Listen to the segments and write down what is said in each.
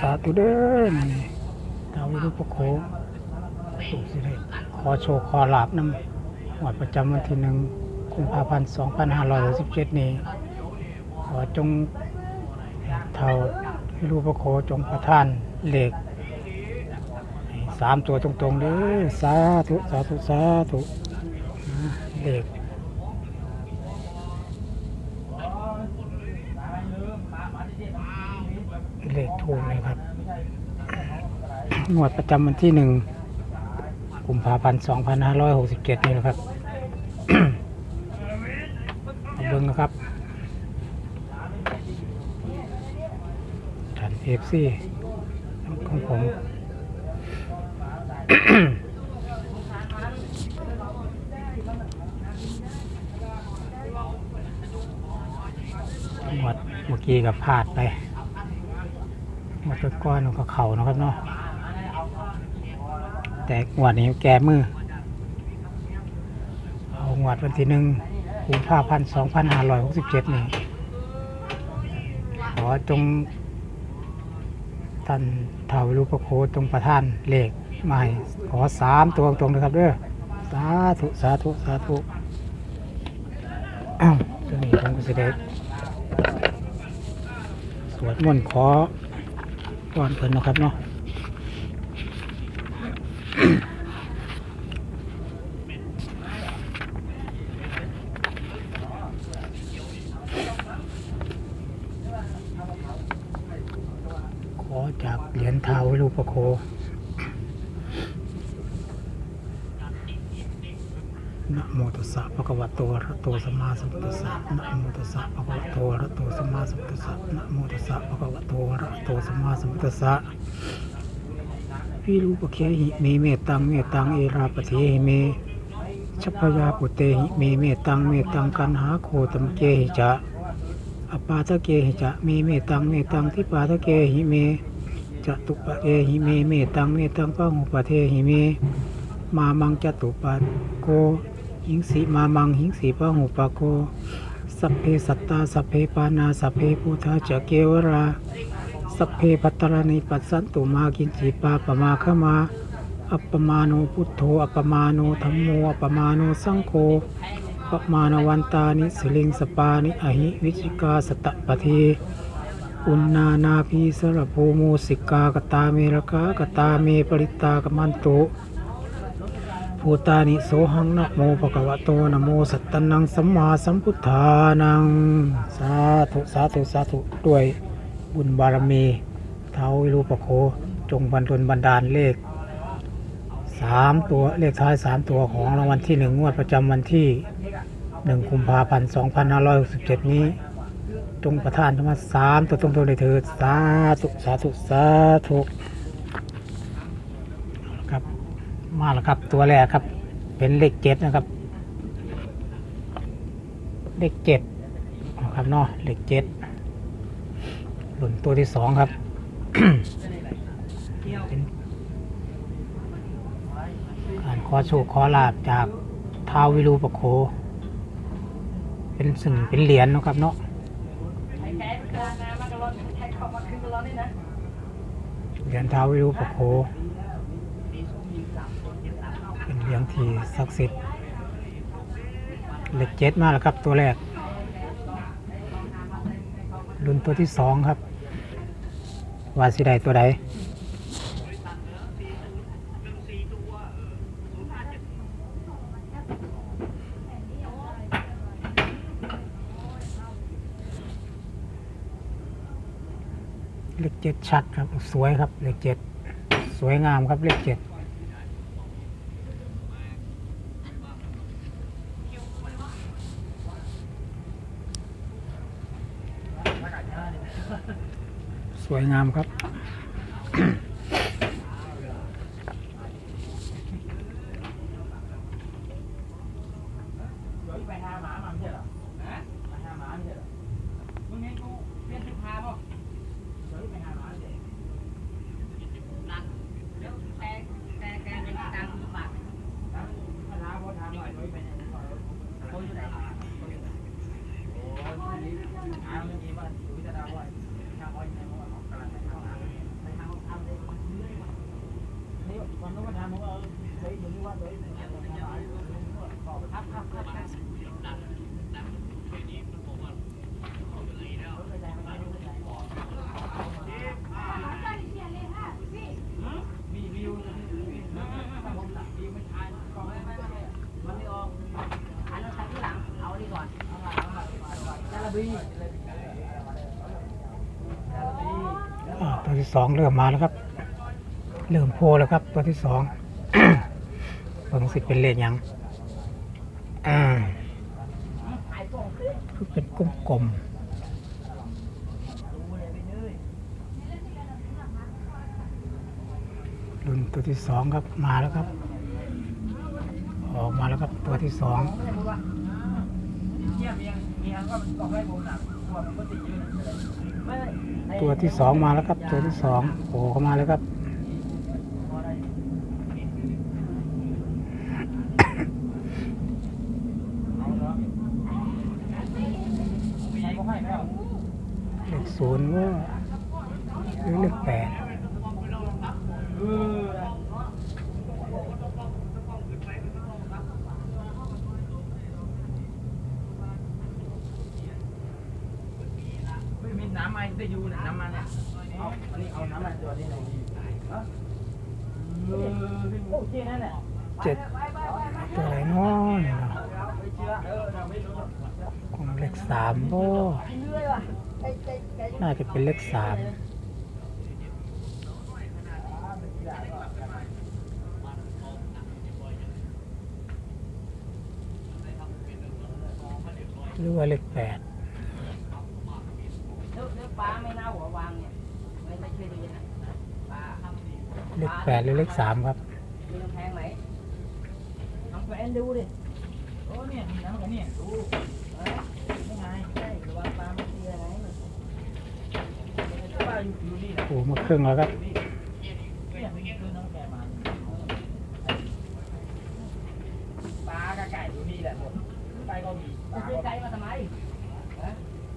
สาธุเด้อนี่ดาววิรุปโคสุสิได้ขอโชว์ขอลาบน้ำวัดประจำวันที่หนึ่งกุมภาพันธ์2567นี้ ขอจงเท่าวิรุปโคจงประทานเหล็กสามตัวตรงๆเด้อสาธุ สาธุ สาธุเหล็ก เลขถูกเลยครับ งวดประจำวันที่หนึ่งกุมภาพันธ์สองพันห้าร้อยหกสิบเจ็ดนี่นะครับ เอาเบิ้งนะครับฐานเอฟซีของผม หมดเมื่อกี้กับพลาดไปหมดก้อนก็เข่านะครับเนาะ แต่งวดนี้แกมือเอางวดวันที่หนึ่งกุมภาพันธ์สองพันห้าร้อยหกสิบเจ็ดนี่ขอจงท่านเท่ารูปโคจงประทานเลขมาให้ขอสามตัวตรงนะครับเด้อสาธุสาธุสาธุอ้าวตัวนี้ผมก็จะได้สวดมนต์ขอก่อนเพิ่นนะครับเนาะ ขอจากเหรียญเท้าวิ รูปโคนะโมตัสสะภะคะวะโตอะระโตสัมมาสัมพุทธัสสะนะโมตัสสะภะคะวะโตอะระโตสัมมาสัมพุทธัสสะนะโมตัสสะภะคะวะโตอะระโตสัมมาสัมพุทธัสสะวิรูปเคหิเมเมตังเมตังเอราปฏิหิเมชัพพยาปุเตหิเมเมตังเมตังกันหาโคตัมเกหิจะอปาทะเกหิจะเมเมตังเมตังทิปาทะเกหิเม จตุปะเกหิเมเมตังเมตังปะหุปะเทหิเม มามังจตุปันโก หิงสีมามังหิงสีพหูปะโก สัพเพสัตตาสัพเพปานาสัพเพพุทธาจะเกวราสัพเพปัตตรณิปัสสันตุมากินจีปาปมาขมา อัปปมาโนพุทโธอัปปมาโนธรรมโมอัปปมาโนสังโฆปปมาณวันตานิสิลิงสปานิอหิวิจิกาสตะปะเท อุณนานาพีสระภูโมสิกากตาเมรกากตาเมปริตากมันตุภูตานิโสหังนะโมภะคะวะโตนโมสัตตนังสัมมาสัมพุทธานังสาธุสาธุสาธุด้วยบุญบารมีเท้าวิรูปโคจงบันดลบันดาลเลขสามตัวเลขท้ายสามตัวของรางวัลที่หนึ่งงวดประจำวันที่หนึ่งกุมภาพันธ์สองพันห้าร้อยหกสิบเจ็ดนี้ จงประทานธรรมสามตัวตรงๆในเถิดสาธุสาธุสาธุครับมาแล้วครับตัวแรกครับ เป็นเลขเจ็ดนะครับ เลขเจ็ดนะครับเนาะเลขเจ็ดหล่นตัวที่สองครับเป็นการขอโชคขอลาบจากท้าววิรูปโค เป็นสิ่งเป็นเหรียญนะครับเนาะ เหรียญท้าววิรูปโคเป็นเหรียญที่ศักดิ์สิทธิ์เหล็กเจ็ดมาแล้วครับตัวแรกรุ่นตัวที่สองครับ ว่าสิใดตัวใด เลขเจ็ดชัดครับ สวยครับ เลขเจ็ดสวยงามครับ เลขเจ็ดสวยงามครับ เอันนั้นใช้ที่หลัง เอานี่ก่อนจาระบี อ่า ตัวที่สองเริ่มมาแล้วครับ เริ่มโพแล้วครับ ตัวที่สอง เบิ่งสิเป็นเลขยัง อ่าคือเป็นกลมๆรุ่นตัวที่สองครับมาแล้วครับ ออกมาแล้วครับตัวที่สองตัวมันก็ติดยืนไม่ไม่ตัวที่สองมาแล้วครับ ตัวที่สองโผล่เข้ามาแล้วครับ พอได้เอาเหรอใช้ก็ให้แล้ว เลข ศูนย์ว่าหรือเลขแปดเออไม่มีน้ำมันได้อยู่นะน้ำมันเนี่ยเอาอันนี้เอาน้ำมันตัวนี้หน่อยดีเออโอ้เจ๊นั่นแหละเจ็ดตัวอะไรเนาะเนี่ยเนาะไม่เชื่อเออเราไม่รู้ของเลขสามโอ้เรื่อยว่ะไอ้ไอ้ไอ้น่าจะเป็นเลขสามหรือว่าเลขแปดเนื้อปลาไม่น่าหัววางเนี่ยไม่ไม่ช่วยดีนะปลาเลขแปดหรือเลขสามครับมีน้ำแพงไหมน้องแฟนดูดิ โอ้เนี่ยมีน้ำกันเนี่ยดูเอ้ยไม่ไงใช่ระวังปลาไม่ตีอะไรนะปลาอยู่อยู่นี่นะ โอ้มาครึ่งแล้วครับเนี่ยมีคือน้องแกมาปลากับไก่อยู่นี่แหละหมดไก่ก็มีปลาก็ไก่มาทำไม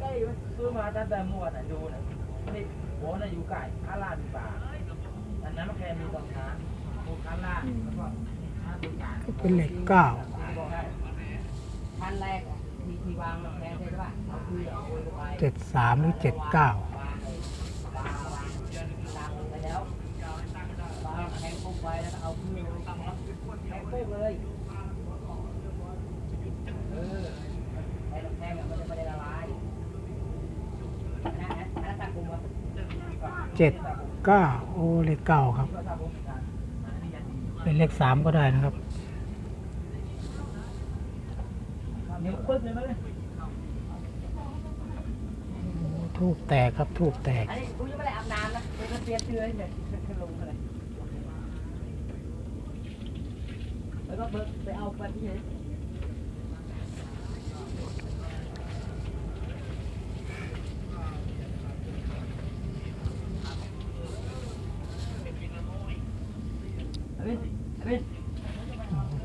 ไก่ซื้อมาตั้งแต่เมื่อวานน่ะดูน่ะนี่โอ้น่ะอยู่ไก่ข้าลาดมีปลาอันนั้นมันแค่มีตรงค้างตรงค้างล่างแล้วก็ค้างตรงกลางก็เป็นเลขเก้าพันแรกอะที่ที่วางแพงใช่ปะเอาคือเอาโรยลงไปเจ็ดสามหรือเจ็ดเก้าวางเลยวางวางตั้งไปแล้ววางแทงปุ๊บ ไว้แล้วก็เอาคือแทงปุ๊บเลยเออแทงแทงมันจะไม่ได้ละลายนนั้นอันนั้นตะกุมวะเจ็ดเก้าโอเลขเก้าครับ เป็นเลขสามก็ได้นะครับนิ้วปึ๊กเลยมั้ยทูบแตกครับทูบแตกอันนี้กูยังไม่ได้อาบน้ำนะเดี๋ยวจะเปียนเสื้อเลย แล้วก็เบิกไปเอาไปที่ไหนอเมนอเมน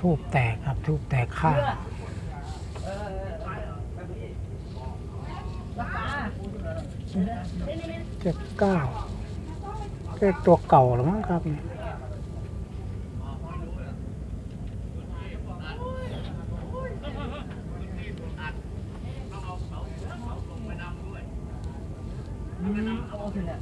ทูบแตกครับทูบแตกข้างเออเออแบบนี้รักษาเจ็ดเก้าเลขตัวเก่าหรือมั้งครับเนี่ย อืมเอาสิเนี่ย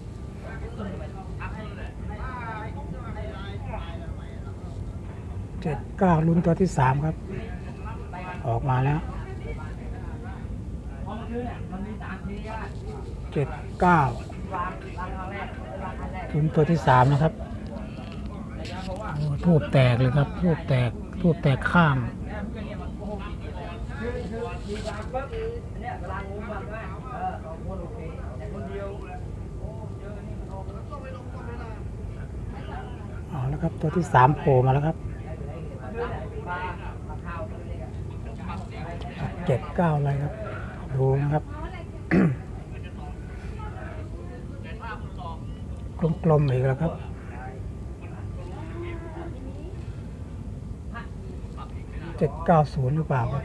เจ็ดเก้าลุ้นตัวที่สามครับ ออกมาแล้วเจ็ดเก้าลุ้นตัวที่สามนะครับพูดแตกเลยครับพูดแตกพูดแตกข้างเอาแล้วครับตัวที่สามโผล่มาแล้วครับ เจ็ดเก้าอะไรครับ ดูนะครับ กลมๆอีกแล้วครับเจ็ดเก้าศูนย์หรือเปล่าครับ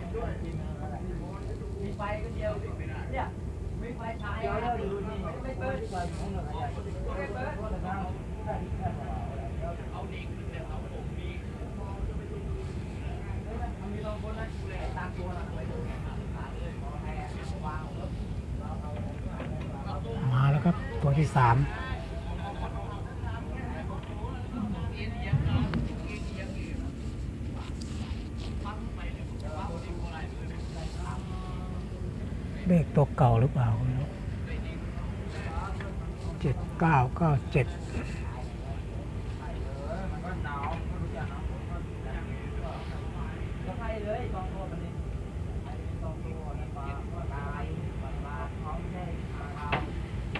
มาแล้วครับ ตัวที่สามเลขตัวเก่าหรือเปล่าเจ็ดเก้าเก้าเจ็ด มันก็หนาวไม่รู้จะหนาวก็ให้เลยสองตัวมันนี่ให้สองตัวนั่นปลาก็ตายปลาปลาเขาไม่ได้หาเอา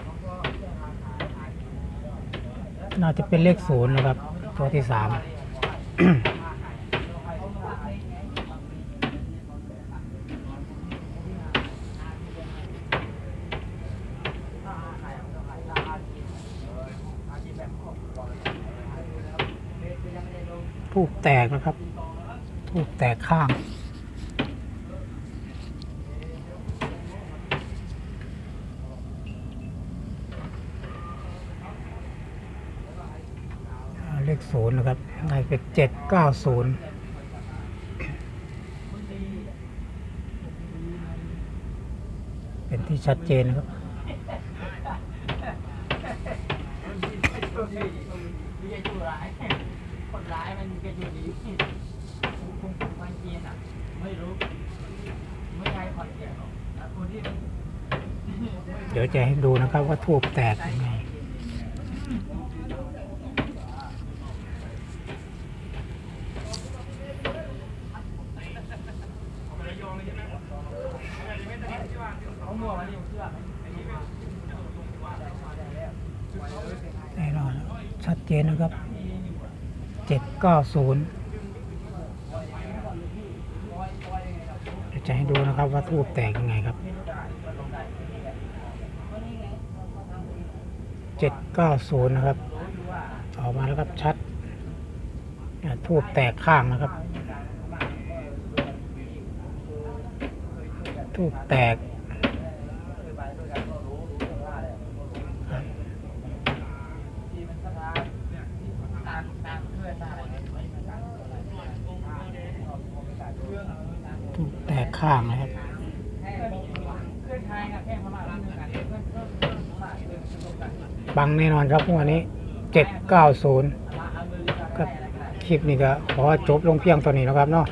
เขาก็เชื่อหาขายขาย น่า จะเป็นเลขศูนย์นะครับ ตัวที่สามทูบแตกนะครับทูบแตกข้าง เลขศูนย์นะครับได้เป็นเจ็ดเก้าศูนย์เป็นที่ชัดเจนครับคนร้ายมันมีกระจุดีคงมันเกียนอะ ไม่รู้ ไม่ใช่คนเกียนหรอกคนที่เดี๋ยวจะให้ดูนะครับว่าทูบแตกยังไง เขาหมวกมันยังเชื่อไหม แน่นอนนะครับชัดเจนนะครับ เจ็ดเก้าศูนย์เดี๋ยวจะให้ดูนะครับว่าทูบแตกยังไงครับเจ็ดเก้าศูนย์นะครับ ออกมาแล้วครับชัดทูบแตกข้างนะครับทูบแตกครับ ที่มันสถานตามตามเพื่อนตามอะไรไม่เหมือนกัน ทูบแตกข้างนะครับ เพื่อนไทยกับแค่พม่าเหมือนกันเพื่อนเพื่อนเพื่อนพม่าเพื่อนผสมกันบังแน่นอนครับวันนี้เจ็ดเก้าศูนย์กาครับคลิปนี้ก็ขอจบลงเพียงตัวนี้นะครับเนาะ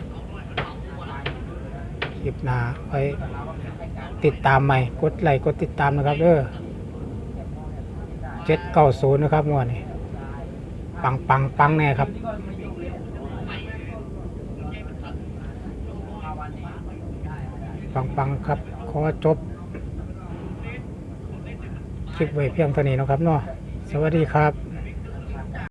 คลิปหน้าไว้ติดตามใหม่กดไลค์กดติดตามนะครับเด้อเจ็ดเก้าศูนย์นะครับงวดนี้ปังปังปังแน่ครับ ที่ก็มาอยู่เร็วมาวันนี้ ปังๆครับ ขอจบคลิปไว้เพียงเท่านี้นะครับเนาะสวัสดีครับ